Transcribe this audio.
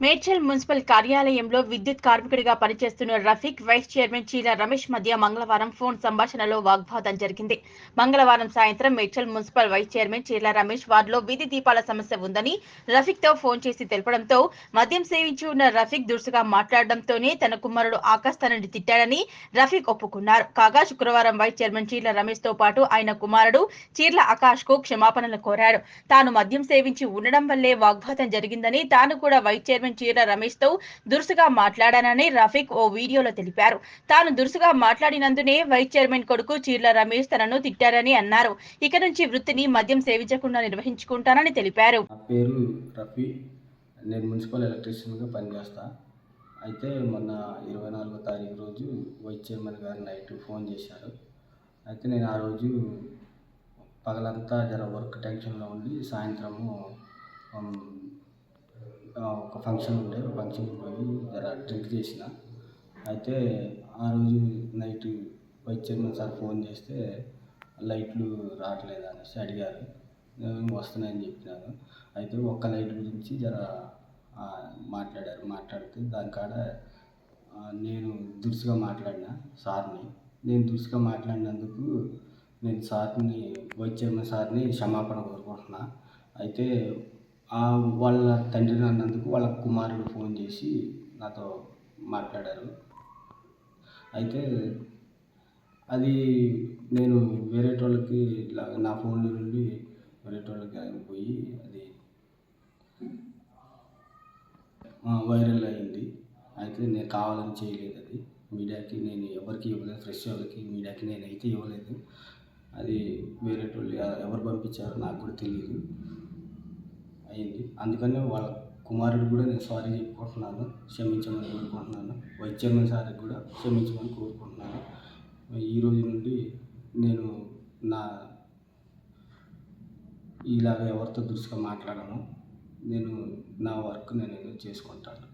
Medchal municipal కార్యాలయంలో విద్యుత్ కార్మికుడిగా పనిచేస్తున్న రఫీక్ వైస్ చైర్మన్ చీల రమేష్ మధ్య మంగళవారం ఫోన్ సంభాషణలో వాగ్వాదం జరిగింది. మంగళవారం సాయంత్రం Medchal municipal vice chairman Cheela Ramesh వార్డులో వీధి దీపాల సమస్య ఉందని రఫీక్తో ఫోన్ చేసి తెలపడంతో మద్యం సేవించి ఉన్న రఫీక్ దురుసుగా మాట్లాడడంతోనే తన కుమారుడు ఆకాశ్ తనని తిట్టాడని రఫీక్ ఒప్పుకున్నారు. కాగా శుక్రవారం వైస్ చైర్మన్ చీర్ల రమేష్తో పాటు ఆయన కుమారుడు చీర్ల ఆకాష్కు క్షమాపణలు కోరాడు తాను మద్యం సేవించి ఉండడం వల్లే వాగ్వాదం జరిగిందని తాను కూడా వైస్ చైర్మన్ చీర రమేష్తో దురుసుగా మాట్లాడానని రఫీక్ ఓ వీడియోలో తెలిపారు. తాను దురుసుగా మాట్లాడినందునే వైస్ చైర్మన్ కొడుకు చీర్ల రమేష్ తనను తిట్టారని అన్నారు. ఇక నుంచి వృత్తిని మద్యం సేవించకుండా నిర్వహించుకుంటానని తెలిపారు. పేరు రఫీ నేను మున్సిపల్ ఎలక్ట్రీషియన్గా పనిచేస్తా. అయితే మొన్న ఇరవై నాలుగో తారీఖు రోజు వైస్ చైర్మన్ గారు నైట్ ఫోన్ చేశారు. అయితే నేను ఆ రోజు పగలంతా జర వర్క్ టెన్షన్లో ఉండి సాయంత్రము ఒక ఫంక్షన్ ఉండే ఫంక్షన్కి పోయి జర డ్రింక్ చేసిన. అయితే ఆ రోజు night vice chairman sir phone చేస్తే లైట్లు రావట్లేదు అనేసి అడిగారు. నేను వస్తున్నాయని చెప్పినాను. అయితే ఒక్క లైట్ గురించి జర మాట్లాడారు. మాట్లాడితే దాని కాడ నేను దురుసుగా మాట్లాడిన సార్ని. నేను దురుసుగా మాట్లాడినందుకు నేను సార్ని వైస్ చైర్మన్ సార్ని క్షమాపణ కోరుకుంటున్నా. అయితే వాళ్ళ తండ్రిని అన్నందుకు వాళ్ళ కుమారుడు ఫోన్ చేసి నాతో మాట్లాడారు. అయితే అది నేను వేరేటోళ్ళకి ఇట్లా నా ఫోన్ నుండి వేరేటోళ్ళకి పోయి అది వైరల్ అయింది. అయితే నేను కావాలని చేయలేదు అది. మీడియాకి నేను ఎవరికి ఇవ్వలేదు. ఫ్రెష్ వాళ్ళకి మీడియాకి నేను అయితే ఇవ్వలేదు. అది వేరేటోళ్ళు ఎవరు పంపించారో నాకు కూడా తెలియదు. అయింది అందుకనే వాళ్ళ కుమారుడు కూడా నేను సారీ చెప్పుకుంటున్నాను క్షమించమని కోరుకుంటున్నాను వైద్యమైన చైర్మన్ కూడా క్షమించమని కోరుకుంటున్నాను. ఈ రోజు నుండి నేను నా ఇలాగ ఎవరితో దురుసుగా మాట్లాడను. నేను నా వర్క్ నేను చేసుకుంటాను.